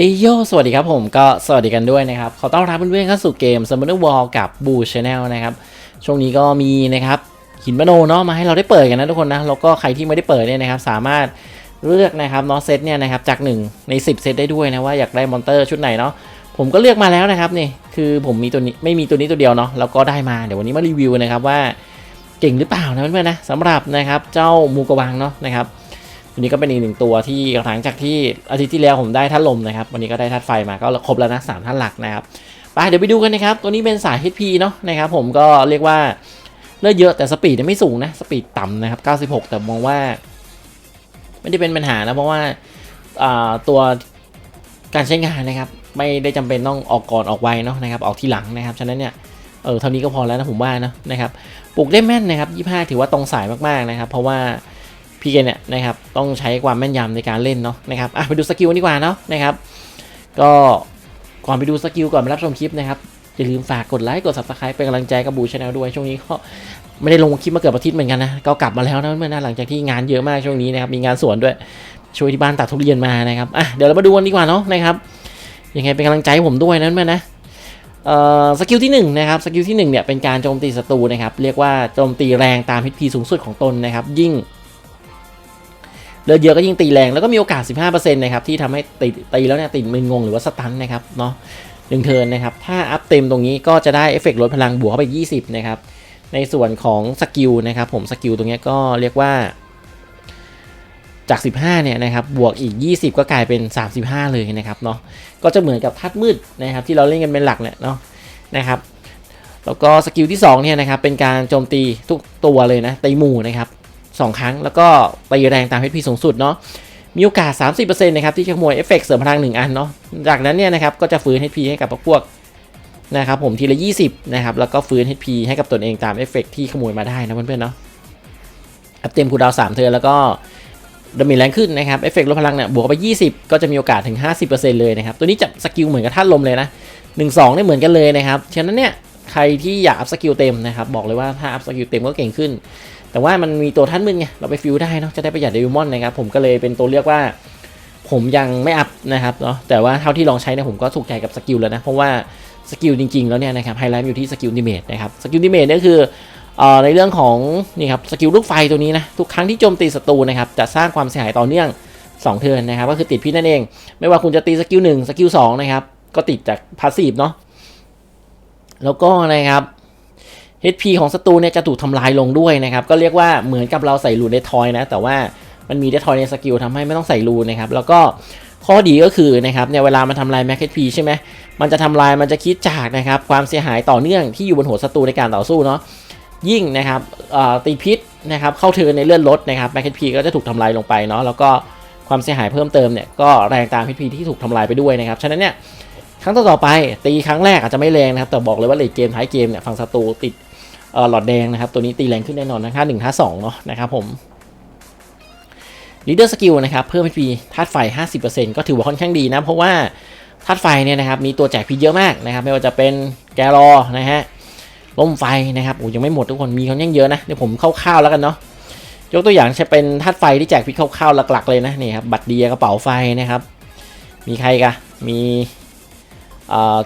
เอยโยสวัสดีครับผมก็สวัสดีกันด้วยนะครับ ขอต้อนรับเพื่อนๆเข้าสู่เกม Summoner Wall กับ Boo Channel นะครับ ช่วงนี้ก็มีนะครับหินมโนเนาะมาให้เราได้เปิดกันนะทุกคนนะแล้วก็ใครที่ไม่ได้เปิดเนี่ยนะครับสามารถเลือกนะครับเนาะเซตเนี่ยนะครับจาก 1 ใน 10 เซตได้ด้วยนะว่าอยากได้มอนเตอร์ชุดไหนเนาะผมก็เลือกมาแล้วนะครับนี่คือผมมีตัวนี้ไม่มีตัวนี้ตัวเดียวเนาะแล้วก็ได้มาเดี๋ยววันนี้มารีวิวนะครับว่าเก่งหรือเปล่านะเพื่อนๆนะสำหรับนะครับเจ้ามูกวังเนาะนะครับ วันนี้ก็เป็นอีกหนึ่งตัวที่หลังจากที่อาทิตย์ที่แล้วผมได้ธาตุลมนะครับ วันนี้ก็ได้ธาตุไฟมาก็ครบแล้วนะสามธาตุหลักนะครับไปเดี๋ยวไปดูกันนะครับ ตัวนี้เป็นสาย HP เนาะนะครับ ผมก็เรียกว่าเลือดเยอะแต่สปีดไม่สูงนะสปีดต่ำนะครับ 96 แต่มองว่า ไม่ได้เป็นปัญหานะเพราะว่าตัวการใช้งานนะครับ ไม่ได้จำเป็นต้องออกก่อนออกไวเนาะนะครับออกทีหลังนะครับฉะนั้นเนี่ยเออเท่านี้ก็พอแล้วนะผมว่านะนะครับปลูกได้แม่นนะครับ 25 ถือว่าตรงสายมากๆนะครับ เพราะว่า พี่เกเนี่ยนะครับต้องใช้ความแม่นยำในการเล่นเนาะนะครับอะไปดูสกิลดีกว่าเนาะนะครับ ก็ก่อนไปดูสกิลก่อนไปรับชมคลิปนะครับอย่าลืมฝากกดไลค์กด subscribe เป็นกำลังใจกับบูชาแนลด้วยช่วงนี้ก็ไม่ได้ลงคลิปมาเกือบอาทิตย์เหมือนกันนะก็กลับมาแล้วนะเมื่อนะหลังจากที่งานเยอะมากช่วงนี้นะครับมีงานสวนด้วยช่วยที่บ้านตัดทุเรียนมานะครับอะเดี๋ยวเรามาดูกันดีกว่าเนาะนะครับยังไงเป็นกำลังใจผมด้วยนะเมื่อนะสกิลที่หนึ่งนะครับสกิลที่หนึ่งเนี่ยเป็นการโจมตีศัตรูนะครับเรียกว่าโจมตีแรงตาม HP สูงสุดของตนนะครับยิ่ง เลือดเยอะก็ยิ่งตีแรงแล้วก็มีโอกาส 15%นะครับที่ทำให้ตีตีแล้วเนี่ยติดมึนงงหรือว่าสตันนะครับเนาะหนึ่งเทินนะครับ ถ้าอัพเต็มตรงนี้ก็จะได้เอฟเฟกต์ลดพลังบวกเข้าไป 20 นะครับ ในส่วนของสกิลนะครับผมสกิลตรงนี้ก็เรียกว่าจาก 15 เนี่ยนะครับ บวกอีก 20 ก็กลายเป็น 35 เลยนะครับเนาะ ก็จะเหมือนกับทัดมืดนะครับที่เราเล่นกันเป็นหลักเนี่ยเนาะนะครับ แล้วก็สกิลที่2เนี่ยนะครับเป็นการโจมตีทุกตัวเลยนะตีหมู่นะครับ 2 ครั้ง แล้วก็ไปแรงตาม HP สูงสุดเนาะมีโอกาส 30%นะครับที่จะขโมยเอฟเฟกต์เสริมพลัง 1 อันเนาะจากนั้นเนี่ยนะครับก็จะฟื้น HP ให้กับพวกนะครับผมทีละ 20 นะครับ แล้วก็ฟื้น HP ให้กับตนเองตามเอฟเฟกต์ที่ขโมยมาได้นะเพื่อนๆเนาะอัพเต็มคูดาวน์3เทิร์นแล้วก็ดามจแรงขึ้นนะครับเอฟเฟกต์ลดพลังเนี่ยบวกไป 20 ก็จะมีโอกาสถึง 50%เลยนะครับ ตัวนี้จะสกิลเหมือนกับท่านลมเลยนะ 1-2เนี่ยเหมือนกันเลยนะครับ ฉะนั้นเนี่ยใครที่อยากอัพสกิลเต็มนะครับ บอกเลยว่าถ้าอัพสกิลเต็มก็เก่งขึ้น แต่ว่ามันมีตัวท่านมึนไง เราไปฟิวได้เนาะ จะได้ประหยัดเดวิมอนนะครับ ผมก็เลยเป็นตัวเลือกว่า ผมยังไม่อัพนะครับเนาะ แต่ว่าเท่าที่ลองใช้เนี่ยผมก็ถูกใจกับสกิลแล้วนะ เพราะว่าสกิลจริงๆ แล้วเนี่ยนะครับไฮไลท์อยู่ที่สกิลดิเมทนะครับ สกิลดิเมทเนี่ยคืออในเรื่องของนี่ครับสกิลลูกไฟตัวนี้นะทุกครั้งที่โจมตีศัตรูนะครับจะสร้างความเสียหายต่อเนื่อง 2 เทิร์นนะครับก็คือติดพิษนั่นเอง ไม่ว่าคุณจะตีสกิล1สกิล2นะครับก็ติดจากพาสซีฟเนาะแล้วก็นะครับ HP ของศัตรูเนี่ยจะถูกทำลายลงด้วยนะครับ ก็เรียกว่าเหมือนกับเราใส่รูนเดทอยนะ แต่ว่ามันมีเดทอยในสกิลทำให้ไม่ต้องใส่รูนะครับ แล้วก็ข้อดีก็คือนะครับเนี่ยเวลามันทำลายแม็ก HP ใช่ไหมมันจะทำลายมันจะคิดจากนะครับความเสียหายต่อเนื่องที่อยู่บนหัวศัตรูในการต่อสู้เนาะยิ่งนะครับตีพิษนะครับเข้าเทินในเลื่อนลดนะครับแม็ก HP ก็จะถูกทำลายลงไปเนาะแล้วก็ความเสียหายเพิ่มเติมเนี่ยก็แรงตาม HP ที่ถูกทำลายไปด้วยนะครับฉะนั้นเนี่ยครั้งต่อๆไปตีครั้งแรกอาจจะไม่แรงนะครับแต่บอกเลยว่าเลทเกมท้ายเกมเนี่ยฝั่งศัตรูติด หลอดแดงนะครับ ตัวนี้ตีแรงขึ้นแน่นอนนะค่าหนึ่งท่าสองเนาะนะครับผมลีดเดอร์สกิลนะครับเพิ่มให้พีธาตุไฟ 50%ก็ถือว่าค่อนข้างดีนะ เพราะว่าธาตุไฟเนี่ยนะครับมีตัวแจกพีเยอะมากนะครับ ไม่ว่าจะเป็นแกรอนะฮะล่มไฟนะครับโอ้ยังไม่หมดทุกคนมีค่อนข้างเยอะนะเดี๋ยวผมคร่าวๆแล้วกันเนาะยกตัวอย่างจะเป็นธาตุไฟที่แจกพีคร่าวๆหลักๆเลยนะนี่ครับบัตรเดียกระเป๋าไฟนะครับ มีใครกะมี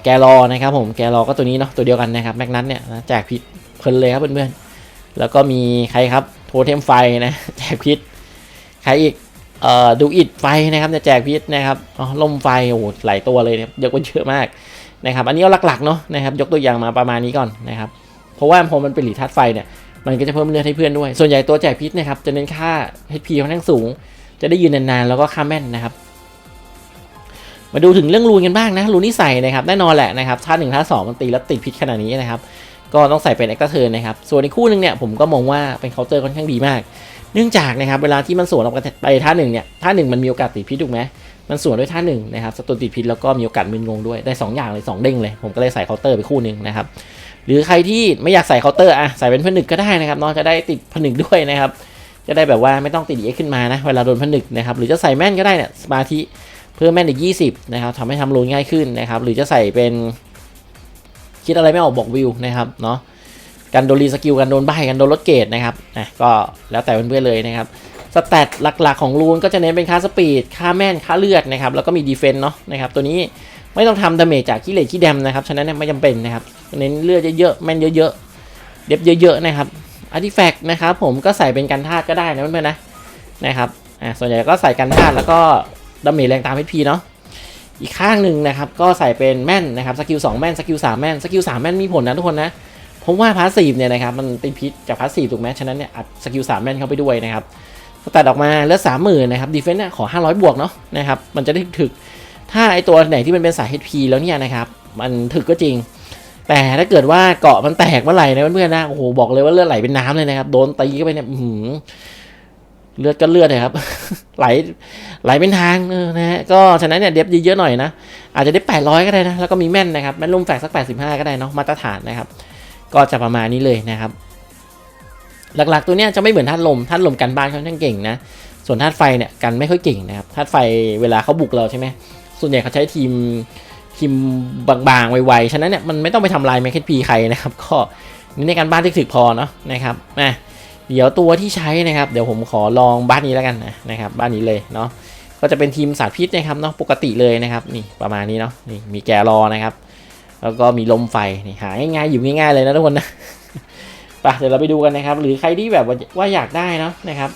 แกรอนะครับผมแกรอก็ตัวนี้เนาะตัวเดียวกันนะครับแมกนัทเนี่ยแจกพี เพลินเลยครับเพื่อนๆ แล้วก็มีใครครับโทเทมไฟนะแจกพิษ ใครอีกเอ่อดูอิดไฟนะครับจะแจกพิษนะครับอ๋อลมไฟโอ้โหหลายตัวเลยนะครับเยอะกว่าเยอะมากนะครับอันนี้เอาหลักๆเนาะนะครับยกตัวอย่างมาประมาณนี้ก่อนนะครับเพราะว่าพอมันเป็นหลีทัดไฟเนี่ยมันก็จะเพิ่มเลือดให้เพื่อนด้วย ส่วนใหญ่ตัวแจกพิษนะครับจะเน้นค่า HP ค่อนข้างสูง จะได้ยืนนานๆแล้วก็ค่าแม่นนะครับ มาดูถึงเรื่องรูนกันบ้างนะรูนที่ใส่นะครับแน่นอนแหละนะครับท่าหนึ่งท่าสองมันตีแล้วติดพิษขนาดนี้นะครับ ก็ต้องใส่เป็นเอ็กซ์เทิร์นนะครับ ส่วนในคู่หนึ่งเนี่ยผมก็มองว่าเป็นเคาน์เตอร์ค่อนข้างดีมาก เนื่องจากนะครับเวลาที่มันสวนออกไปท่าหนึ่งเนี่ยท่าหนึ่งมันมีโอกาสติดพิษถูกไหมมันสวนด้วยท่าหนึ่งนะครับสตูติดพิษแล้วก็มีโอกาสมึนงงด้วยได้ 2 อย่างเลย 2 เด้งเลย ผมก็เลยใส่เคาน์เตอร์ไปคู่หนึ่งนะครับหรือใครที่ไม่อยากใส่เคาน์เตอร์อะใส่เป็นผนึกก็ได้นะครับเนอกจะได้ติดผนึกด้วยนะครับจะได้แบบว่าไม่ต้องติดเอ็กขึ้นมานะเวลาโดนผนึกนะครับหรือจะใส่แม่นก็ได้เนี่ยสมาธิเพิ่มแม่นอีก20นะครับทำให้ทำรูนง่ายขึ้นนะครับหรือจะใส่เป็น คิดอะไรไม่ออกบอกวิวนะครับเนาะกันโดนรีสกิลกันโดนใบกันโดนลดเกรดนะครับนะก็แล้วแต่เพื่อนๆเลยนะครับสแตทหลักๆของรูนก็จะเน้นเป็นค่าสปีดค่าแม่นค่าเลือดนะครับแล้วก็มีดีเฟนต์เนาะนะครับตัวนี้ไม่ต้องทำดาเมจจากขี้เหล็กขี้แดมนะครับฉะนั้นไม่จำเป็นนะครับเน้นเลือดเยอะๆแม่นเยอะๆเด็บเยอะๆนะครับอาร์ติแฟกต์นะครับผมก็ใส่เป็นกันธาตุก็ได้นะเพื่อนๆนะนะครับอ่าส่วนใหญ่ก็ใส่กันธาตุแล้วก็ดาเมจแรงตามพีเนาะ อีกข้างหนึ่งนะครับ ก็ใส่เป็นแม่นนะครับสกิล2แม่นสกิล3แม่นสกิล3แม่นมีผลนะทุกคนนะเพราะว่าพาสซีฟเนี่ยนะครับมันเป็นพิษจากพาสซีฟถูกไหมฉะนั้นเนี่ยอัดสกิล3แม่นเข้าไปด้วยนะครับสแตทออกมาเลือดสามหมื่นนะครับดีเฟนต์เนี่ยขอ 500 บวกเนาะนะครับมันจะได้ถึกถ้าไอตัวไหนที่มันเป็นสาย HP แล้วเนี่ยนะครับมันถึกก็จริง แต่ถ้าเกิดว่าเกาะมันแตกเมื่อไหร่นะเพื่อนๆนะโอ้โหบอกเลยว่าเลือดไหลเป็นน้ำเลยนะครับโดนตีเข้าไปเนี่ยอื้อหือ เลือดก็เลือดเลยครับ ไหลไหลเป็นทางนะฮะก็ฉะนั้นเนี่ยเดฟเยอะๆหน่อยนะ อาจจะได้ 800 ก็ได้นะ แล้วก็มีแม่นนะครับแม่นลุ่มแฝกสัก 85 ก็ได้เนาะมาตรฐานนะครับ ก็จะประมาณนี้เลยนะครับ หลักๆตัวเนี้ยจะไม่เหมือนธาตุลมธาตุลมกันบ้านเขาค่อนข้างเก่งนะ ส่วนธาตุไฟเนี่ยกันไม่ค่อยเก่งนะครับธาตุไฟเวลาเขาบุกเราใช่ไหมส่วนใหญ่เขาใช้ทีมทีมบางๆไวๆฉะนั้นเนี่ยมันไม่ต้องไปทำลายแมคเคพีใครนะครับ ก็นี่ในการบ้านที่ถึกพอเนาะนะครับอะ เดี๋ยวตัวที่ใช้นะครับ เดี๋ยวผมขอลองบ้านนี้แล้วกันนะนะครับ บ้านนี้เลยเนาะก็จะเป็นทีมสารพิษนะครับเนาะปกติเลยนะครับ นี่ประมาณนี้เนาะนี่มีแกรอนะครับ แล้วก็มีลมไฟนี่หาง่ายๆอยู่ง่ายๆเลยนะทุกคนนะไปเดี๋ยวเราไปดูกันนะครับ หรือใครที่แบบว่าอยากได้เนาะนะครับ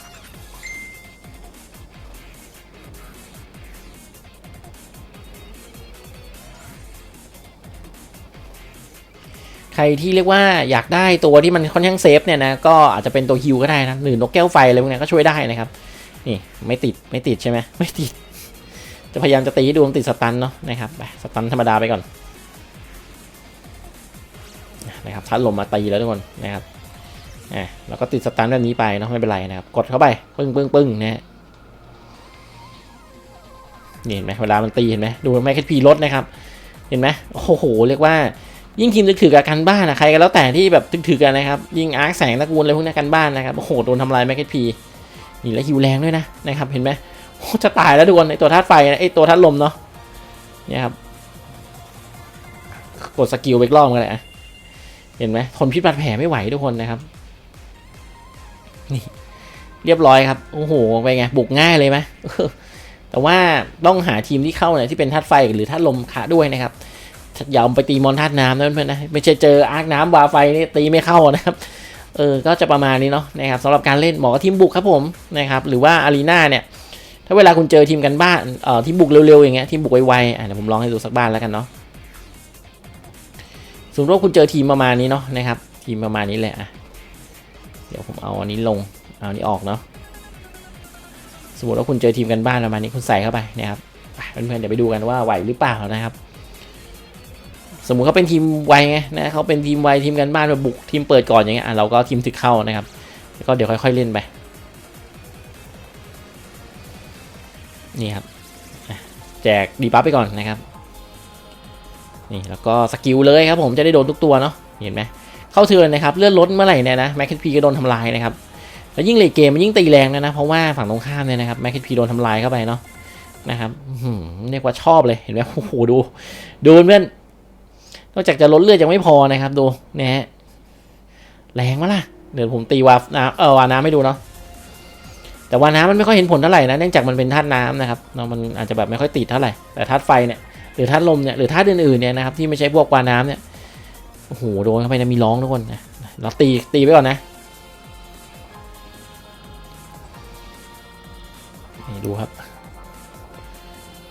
ใครที่เรียกว่าอยากได้ตัวที่มันค่อนข้างเซฟเนี่ยนะก็อาจจะเป็นตัวฮิวก็ได้นะหรือนกแก้วไฟอะไรพวกนี้ก็ช่วยได้นะครับนี่ไม่ติดไม่ติดใช่ไหมไม่ติด จะพยายามจะตีให้ดูมติดสตันเนาะนะครับไปสตันธรรมดาไปก่อนนะครับทัดลมมาตีแล้วทุกคนนะครับอ่าแล้วก็ติดสตันแบบนี้ไปเนาะไม่เป็นไรนะครับกดเข้าไปปึ้งปึ้งปึ้งนะฮะนี่เห็นไหมเวลามันตีเห็นไหมดูแม่คพีลดนะครับ เห็นไหมโอ้โหเรียกว่า ยิ่งทีมถือกับกันบ้านนะใครก็แล้วแต่ที่แบบถือๆกันนะครับยิงอาร์คแสงตะกูลอะไรพวกนี้กันบ้านนะครับโอ้โหโดนทำลายแมคพีนี่แล้วฮิวแรงด้วยนะนะครับเห็นไหมโอ้จะตายแล้วทุกคนไอตัวธาตุไฟไอตัวธาตุลมเนาะเนี่ยครับกดสกิลไปอีกรอบกันเลยอะเห็นไหมทนพิษบาดแผลไม่ไหวทุกคนนะครับนี่เรียบร้อยครับโอ้โหไปไงบุกง่ายเลยไหมแต่ว่าต้องหาทีมที่เข้าเนี่ยที่เป็นธาตุไฟหรือธาตุลมขาด้วยนะครับ อย่าไปตีมอนธาตุน้ำนะเพื่อนนะไม่ใช่เจออาร์คน้ำวาไฟนี่ตีไม่เข้านะครับเออก็จะประมาณนี้เนาะนะครับสำหรับการเล่นหมาะกับทีมบุกครับผมนะครับหรือว่าอารีนาเนี่ยถ้าเวลาคุณเจอทีมกันบ้านเอ่อทีมบุกเร็วๆอย่างเงี้ยทีมบุกไวๆอะเดี๋ยวผมลองให้ดูสักบ้านแล้วกันเนาะสมมติว่าคุณเจอทีมประมาณนี้เนาะนะครับทีมประมาณนี้แหละอะเดี๋ยวผมเอาอันนี้ลงเอาอันนี้ออกเนาะสมมติว่าคุณเจอทีมกันบ้านประมาณนี้คุณใส่เข้าไปนะครับเพื่อนๆเดี๋ยวไปดูกันว่าไหวหรือเปล่านะครับ สมมุติเขาเป็นทีมไวไงนะเขาเป็นทีมไวทีมกันบ้านแบบบุกทีมเปิดก่อนอย่างเงี้ยเราก็ทีมถึกเข้านะครับแล้วก็เดี๋ยวค่อย ๆเล่นไปนี่ครับแจกดีบัฟไปก่อนนะครับนี่แล้วก็สกิลเลยครับผมจะได้โดนทุกตัวเนาะเห็นไหมเข้าเทิร์นนะครับเลื่อนลดเมื่อไหร่เนี่ยนะแม็กซ์พีก็โดนทำลายนะครับแล้วยิ่งเลทเกมมันยิ่งตีแรงนะนะเพราะว่าฝั่งตรงข้ามเนี่ยนะครับแม็กซ์พีโดนทำลายเข้าไปเนาะนะครับเรียกว่าชอบเลยเห็นไหมโอ้โหดูดูเพื่อน นอกจากจะลดเลือดยังไม่พอนะครับดูเนี่ยฮะแรงมะล่ะเดี๋ยวผมตีวาฟน้ำเออวาน้ำให้ดูเนาะแต่ว่าน้ำมันไม่ค่อยเห็นผลเท่าไหร่นะเนื่องจากมันเป็นธาตุน้ำนะครับเนาะมันอาจจะแบบไม่ค่อยติดเท่าไหร่แต่ธาตุไฟเนี่ยหรือธาตุลมเนี่ยหรือธาตุอื่นๆเนี่ยนะครับที่ไม่ใช่พวกวาน้ำเนี่ยโอ้โหโดนเข้าไปนะมีร้องทุกคนนะเราตีตีไปก่อนนะนี่ดูครับ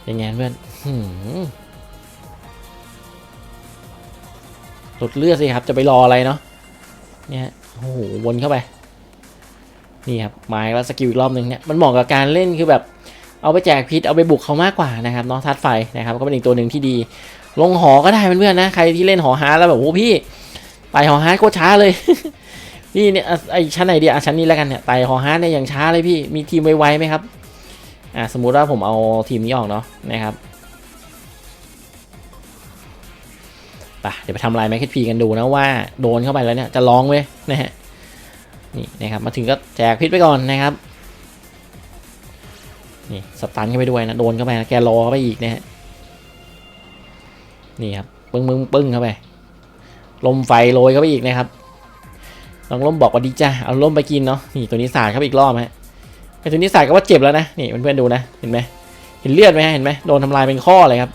ยังไงเพื่อน หลดเลือดสิครับจะไปรออะไรเนาะเนี่ยโอ้โหวนเข้าไปนี่ครับมาแล้วสกิลอีกรอบหนึ่งเนี่ยมันเหมาะกับการเล่นคือแบบเอาไปแจกพิษเอาไปบุกเขามากกว่านะครับเนาะธาตุไฟนะครับก็เป็นอีกตัวหนึ่งที่ดี ลงหอก็ได้เพื่อนๆนะใครที่เล่นหอฮาร์ดแล้วแบบโอ้พี่ไต่หอฮาร์ดโคตรช้าเลยพี่เนี่ยไอชั้นไหนดีอะชั้นนี้แล้วกันเนี่ยไต่หอฮาร์ดเนี่ยอย่างช้าเลยพี่มีทีมไวๆไหมครับอ่าสมมุติว่าผมเอาทีมนี้ออกเนาะนะครับ ไปเดี๋ยวไปทำลายแมคเคพีกันดูนะว่าโดนเข้าไปแล้วเนี่ยจะร้องเว้ยนะฮะนี่นะครับมาถึงก็แจกพิษไปก่อนนะครับนี่สตันเข้าไปด้วยนะโดนเข้าไปนะแกรอเข้าไปอีกนะฮะนี่ครับปึ้งปึ้งปึ้งเข้าไปลมไฟโรยเข้าไปอีกนะครับน้องลมบอกว่าดีจ้าเอาลมไปกินเนาะนี่ตัวนี้สาดเข้าไปอีกรอบฮะไอ้ตัวนี้ใส่ก็ว่าเจ็บแล้วนะนี่เพื่อนๆดูนะเห็นไหมเห็นเลือดไหมฮะเห็นไหมโดนทำลายเป็นข้อเลยครับ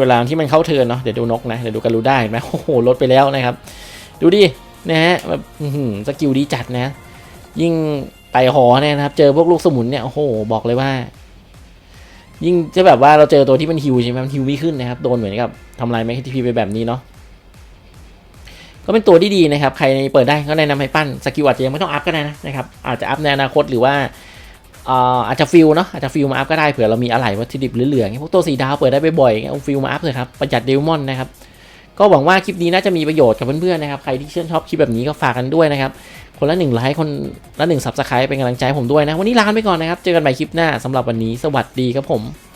เวลาที่มันเข้าเทินเนาะเดี๋ยวดูนกนะเดี๋ยวดูการูได้เห็นไหมโอ้โหลดไปแล้วนะครับ ดูดินะฮะแบบสกิลดีจัดนะ ยิ่งไต่หอเนี่ยนะครับ เจอพวกลูกสมุนเนี่ยโอ้โหบอกเลยว่า ยิ่งจะแบบว่าเราเจอตัวที่มันฮิวใช่ไหมมันฮิวไม่ขึ้นนะครับโดนเหมือนกับทำลายแมคทีพีไปแบบนี้เนาะก็เป็นตัวที่ดีนะครับ ใครเปิดได้ก็แนะนำให้ปั้นสกิลอาจจะยังไม่ต้องอัพก็ได้นะนะครับอาจจะอัพในอนาคตหรือว่า อาจจะฟิลเนาะอาจจะฟิลมาอัพก็ได้เผื่อเรามีอะไหล่วัตถุดิบเหลือๆองพวกตัวสีดาวเปิดได้บ่อยๆเงี้ยเอาฟิลมาอัพเลยครับประหยัดเดลมอนนะครับก็หวังว่าคลิปนี้น่าจะมีประโยชน์กับเพื่อนๆนะครับใครที่ชื่นชอบคลิปแบบนี้ก็ฝากกันด้วยนะครับคนละหนึ่งไลค์คนละหนึ่งซับสไครป์เป็นกำลังใจผมด้วยนะวันนี้ลาไปก่อนนะครับเจอกันใหม่คลิปหน้าสำหรับวันนี้สวัสดีครับผม